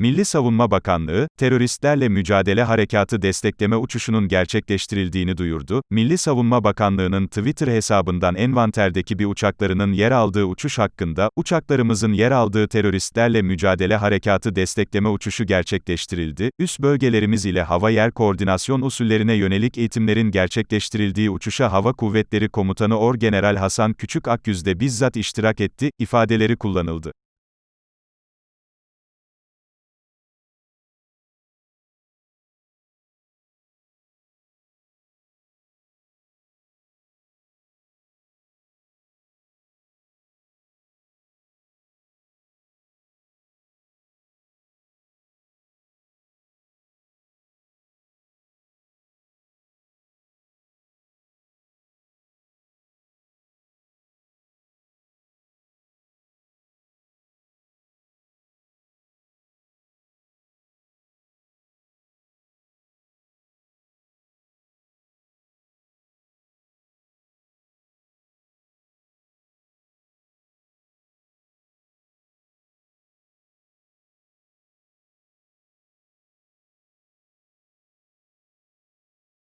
Milli Savunma Bakanlığı, teröristlerle mücadele harekatı destekleme uçuşunun gerçekleştirildiğini duyurdu. Milli Savunma Bakanlığı'nın Twitter hesabından envanterdeki bir uçaklarının yer aldığı uçuş hakkında, uçaklarımızın yer aldığı teröristlerle mücadele harekatı destekleme uçuşu gerçekleştirildi. Üst bölgelerimiz ile hava yer koordinasyon usullerine yönelik eğitimlerin gerçekleştirildiği uçuşa Hava Kuvvetleri Komutanı Orgeneral Hasan Küçük Akyüz de bizzat iştirak etti, ifadeleri kullanıldı.